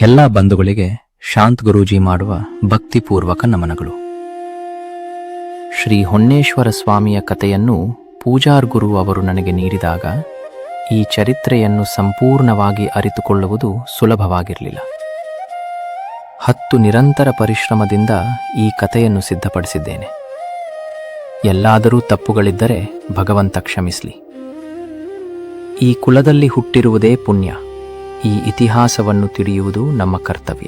ಎಲ್ಲ ಬಂಧುಗಳಿಗೆ ಶಾಂತ್ ಗುರೂಜಿ ಮಾಡುವ ಭಕ್ತಿಪೂರ್ವಕ ನಮನಗಳು. ಶ್ರೀ ಹೊನ್ನೇಶ್ವರ ಸ್ವಾಮಿಯ ಕಥೆಯನ್ನು ಪೂಜಾರ್ ಗುರು ಅವರು ನನಗೆ ನೀಡಿದಾಗ ಈ ಚರಿತ್ರೆಯನ್ನು ಸಂಪೂರ್ಣವಾಗಿ ಅರಿತುಕೊಳ್ಳುವುದು ಸುಲಭವಾಗಿರಲಿಲ್ಲ. ಹತ್ತು ನಿರಂತರ ಪರಿಶ್ರಮದಿಂದ ಈ ಕಥೆಯನ್ನು ಸಿದ್ಧಪಡಿಸಿದ್ದೇನೆ. ಎಲ್ಲಾದರೂ ತಪ್ಪುಗಳಿದ್ದರೆ ಭಗವಂತ ಕ್ಷಮಿಸಲಿ. ಈ ಕುಲದಲ್ಲಿ ಹುಟ್ಟಿರುವುದೇ ಪುಣ್ಯ. ಈ ಇತಿಹಾಸವನ್ನು ತಿಳಿಯುವುದು ನಮ್ಮ ಕರ್ತವ್ಯ.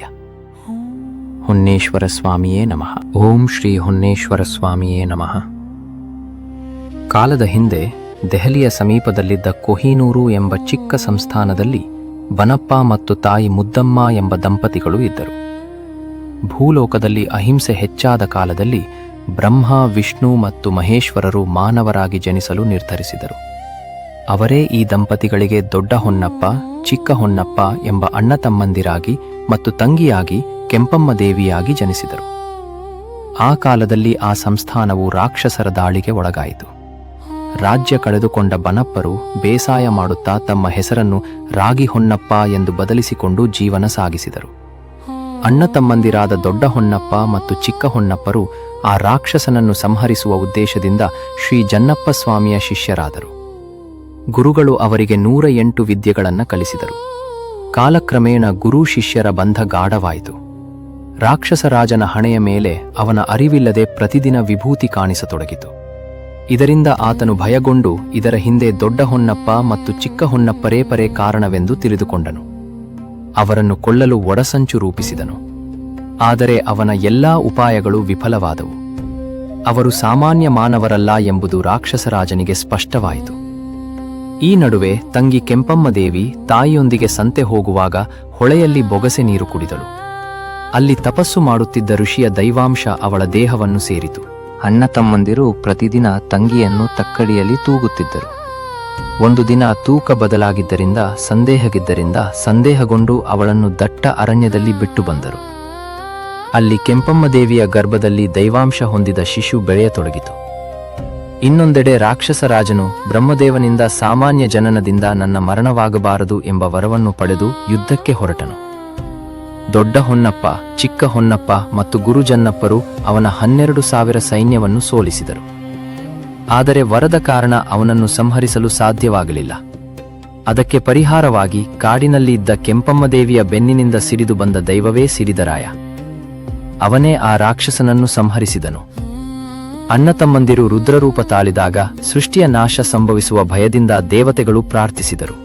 ಹೊನ್ನೇಶ್ವರ ಸ್ವಾಮಿಯೇ ನಮಃ. ಓಂ ಶ್ರೀ ಹೊನ್ನೇಶ್ವರ ಸ್ವಾಮಿಯೇ ನಮಃ. ಕಾಲದ ಹಿಂದೆ ದೆಹಲಿಯ ಸಮೀಪದಲ್ಲಿದ್ದ ಕೊಹಿನೂರು ಎಂಬ ಚಿಕ್ಕ ಸಂಸ್ಥಾನದಲ್ಲಿ ಬನಪ್ಪ ಮತ್ತು ತಾಯಿ ಮುದ್ದಮ್ಮ ಎಂಬ ದಂಪತಿಗಳು ಇದ್ದರು. ಭೂಲೋಕದಲ್ಲಿ ಅಹಿಂಸೆ ಹೆಚ್ಚಾದ ಕಾಲದಲ್ಲಿ ಬ್ರಹ್ಮ, ವಿಷ್ಣು ಮತ್ತು ಮಹೇಶ್ವರರು ಮಾನವರಾಗಿ ಜನಿಸಲು ನಿರ್ಧರಿಸಿದರು. ಅವರೇ ಈ ದಂಪತಿಗಳಿಗೆ ದೊಡ್ಡ ಹೊನ್ನಪ್ಪ ಚಿಕ್ಕ ಹೊನ್ನಪ್ಪ ಎಂಬ ಅಣ್ಣ ತಮ್ಮಂದಿರಾಗಿ ಮತ್ತು ತಂಗಿಯಾಗಿ ಕೆಂಪಮ್ಮ ದೇವಿಯಾಗಿ ಜನಿಸಿದರು. ಆ ಕಾಲದಲ್ಲಿ ಆ ಸಂಸ್ಥಾನವು ರಾಕ್ಷಸರ ದಾಳಿಗೆ ಒಳಗಾಯಿತು. ರಾಜ್ಯ ಕಳೆದುಕೊಂಡ ಬನಪ್ಪರು ಬೇಸಾಯ ಮಾಡುತ್ತಾ ತಮ್ಮ ಹೆಸರನ್ನು ರಾಗಿ ಹೊನ್ನಪ್ಪ ಎಂದು ಬದಲಿಸಿಕೊಂಡು ಜೀವನ ಸಾಗಿಸಿದರು. ಅಣ್ಣ ತಮ್ಮಂದಿರಾದ ದೊಡ್ಡ ಹೊನ್ನಪ್ಪ ಮತ್ತು ಚಿಕ್ಕ ಹೊನ್ನಪ್ಪರು ಆ ರಾಕ್ಷಸನನ್ನು ಸಂಹರಿಸುವ ಉದ್ದೇಶದಿಂದ ಶ್ರೀ ಜನ್ನಪ್ಪ ಸ್ವಾಮಿಯ ಶಿಷ್ಯರಾದರು. ಗುರುಗಳು ಅವರಿಗೆ ನೂರ ಎಂಟು ವಿದ್ಯೆಗಳನ್ನು ಕಲಿಸಿದರು. ಕಾಲಕ್ರಮೇಣ ಗುರು ಶಿಷ್ಯರ ಬಂಧ ಗಾಢವಾಯಿತು. ರಾಕ್ಷಸರಾಜನ ಹಣೆಯ ಮೇಲೆ ಅವನ ಅರಿವಿಲ್ಲದೆ ಪ್ರತಿದಿನ ವಿಭೂತಿ ಕಾಣಿಸತೊಡಗಿತು. ಇದರಿಂದ ಆತನು ಭಯಗೊಂಡು ಇದರ ಹಿಂದೆ ದೊಡ್ಡ ಹೊನ್ನಪ್ಪ ಮತ್ತು ಚಿಕ್ಕ ಹೊನ್ನಪ್ಪರೇ ಪರೇ ಕಾರಣವೆಂದು ತಿಳಿದುಕೊಂಡನು. ಅವರನ್ನು ಕೊಲ್ಲಲು ಒಡಸಂಚು ರೂಪಿಸಿದನು. ಆದರೆ ಅವನ ಎಲ್ಲಾ ಉಪಾಯಗಳು ವಿಫಲವಾದವು. ಅವರು ಸಾಮಾನ್ಯ ಮಾನವರಲ್ಲ ಎಂಬುದು ರಾಕ್ಷಸರಾಜನಿಗೆ ಸ್ಪಷ್ಟವಾಯಿತು. ಈ ನಡುವೆ ತಂಗಿ ಕೆಂಪಮ್ಮ ದೇವಿ ತಾಯಿಯೊಂದಿಗೆ ಸಂತೆ ಹೋಗುವಾಗ ಹೊಳೆಯಲ್ಲಿ ಬೊಗಸೆ ನೀರು ಕುಡಿದಳು. ಅಲ್ಲಿ ತಪಸ್ಸು ಮಾಡುತ್ತಿದ್ದ ಋಷಿಯ ದೈವಾಂಶ ಅವಳ ದೇಹವನ್ನು ಸೇರಿತು. ಅಣ್ಣ ತಮ್ಮಂದಿರು ಪ್ರತಿದಿನ ತಂಗಿಯನ್ನು ತಕ್ಕಡಿಯಲ್ಲಿ ತೂಗುತ್ತಿದ್ದರು. ಒಂದು ದಿನ ತೂಕ ಬದಲಾಗಿದ್ದರಿಂದ, ಸಂದೇಹಗಿದ್ದರಿಂದ ಸಂದೇಹಗೊಂಡು ಅವಳನ್ನು ದಟ್ಟ ಅರಣ್ಯದಲ್ಲಿ ಬಿಟ್ಟು ಬಂದರು. ಅಲ್ಲಿ ಕೆಂಪಮ್ಮ ದೇವಿಯ ಗರ್ಭದಲ್ಲಿ ದೈವಾಂಶ ಹೊಂದಿದ ಶಿಶು ಬೆಳೆಯತೊಡಗಿತು. ಇನ್ನೊಂದೆಡೆ ರಾಕ್ಷಸ ರಾಜನು ಬ್ರಹ್ಮದೇವನಿಂದ ಸಾಮಾನ್ಯ ಜನನದಿಂದ ನನ್ನ ಮರಣವಾಗಬಾರದು ಎಂಬ ವರವನ್ನು ಪಡೆದು ಯುದ್ಧಕ್ಕೆ ಹೊರಟನು. ದೊಡ್ಡ ಹೊನ್ನಪ್ಪ, ಚಿಕ್ಕ ಹೊನ್ನಪ್ಪ ಮತ್ತು ಗುರುಜನ್ನಪ್ಪರು ಅವನ ಹನ್ನೆರಡು ಸಾವಿರ ಸೈನ್ಯವನ್ನು ಸೋಲಿಸಿದರು. ಆದರೆ ವರದ ಕಾರಣ ಅವನನ್ನು ಸಂಹರಿಸಲು ಸಾಧ್ಯವಾಗಲಿಲ್ಲ. ಅದಕ್ಕೆ ಪರಿಹಾರವಾಗಿ ಕಾಡಿನಲ್ಲಿ ಇದ್ದ ಕೆಂಪಮ್ಮ ದೇವಿಯ ಬೆನ್ನಿನಿಂದ ಸಿಡಿದು ಬಂದ ದೈವವೇ ಸಿಡಿದರಾಯ ಅವನೇ ಆ ರಾಕ್ಷಸನನ್ನು ಸಂಹರಿಸಿದನು. ಅಣ್ಣ ತಮ್ಮಂದಿರು ರುದ್ರರೂಪ ತಾಳಿದಾಗ ಸೃಷ್ಟಿಯ ನಾಶ ಸಂಭವಿಸುವ ಭಯದಿಂದ ದೇವತೆಗಳು ಪ್ರಾರ್ಥಿಸಿದರು.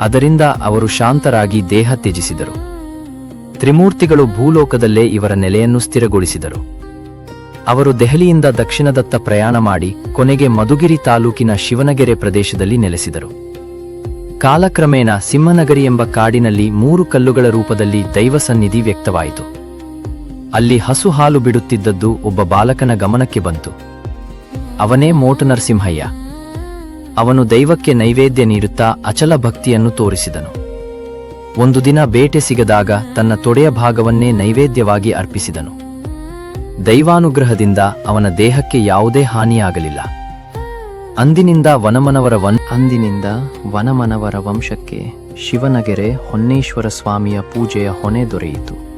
ಅದರಿಂದ ಅವರು ಶಾಂತರಾಗಿ ದೇಹ ತ್ಯಜಿಸಿದರು. ತ್ರಿಮೂರ್ತಿಗಳು ಭೂಲೋಕದಲ್ಲೇ ಇವರ ನೆಲೆಯನ್ನು ಸ್ಥಿರಗೊಳಿಸಿದರು. ಅವರು ದೆಹಲಿಯಿಂದ ದಕ್ಷಿಣದತ್ತ ಪ್ರಯಾಣ ಮಾಡಿ ಕೊನೆಗೆ ಮಧುಗಿರಿ ತಾಲೂಕಿನ ಶಿವನಗೆರೆ ಪ್ರದೇಶದಲ್ಲಿ ನೆಲೆಸಿದರು. ಕಾಲಕ್ರಮೇಣ ಸಿಂಹನಗರಿ ಎಂಬ ಕಾಡಿನಲ್ಲಿ ಮೂರು ಕಲ್ಲುಗಳ ರೂಪದಲ್ಲಿ ದೈವ ಸನ್ನಿಧಿ ವ್ಯಕ್ತವಾಯಿತು. ಅಲ್ಲಿ ಹಸು ಹಾಲು ಬಿಡುತ್ತಿದ್ದದ್ದು ಒಬ್ಬ ಬಾಲಕನ ಗಮನಕ್ಕೆ ಬಂತು. ಅವನೇ ಮೋಟು ನರಸಿಂಹಯ್ಯ. ಅವನು ದೈವಕ್ಕೆ ನೈವೇದ್ಯ ನೀಡುತ್ತಾ ಅಚಲ ಭಕ್ತಿಯನ್ನು ತೋರಿಸಿದನು. ಒಂದು ದಿನ ಬೇಟೆ ಸಿಗದಾಗ ತನ್ನ ತೊಡೆಯ ಭಾಗವನ್ನೇ ನೈವೇದ್ಯವಾಗಿ ಅರ್ಪಿಸಿದನು. ದೈವಾನುಗ್ರಹದಿಂದ ಅವನ ದೇಹಕ್ಕೆ ಯಾವುದೇ ಹಾನಿಯಾಗಲಿಲ್ಲ. ಅಂದಿನಿಂದ ವನಮನವರ ವನ್ ಅಂದಿನಿಂದ ವನಮನವರ ವಂಶಕ್ಕೆ ಶಿವನಗೆರೆ ಹೊನ್ನೇಶ್ವರ ಸ್ವಾಮಿಯ ಪೂಜೆಯ ಹೊಣೆ ದೊರೆಯಿತು.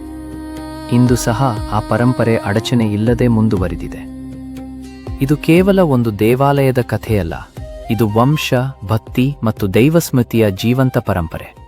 ಇಂದು ಸಹ ಆ ಪರಂಪರೆ ಅಡಚಣೆ ಇಲ್ಲದೆ ಮುಂದುವರಿದಿದೆ. ಇದು ಕೇವಲ ಒಂದು ದೇವಾಲಯದ ಕಥೆಯಲ್ಲ, ಇದು ವಂಶ, ಭಕ್ತಿ ಮತ್ತು ದೈವಸ್ಮೃತಿಯ ಜೀವಂತ ಪರಂಪರೆ.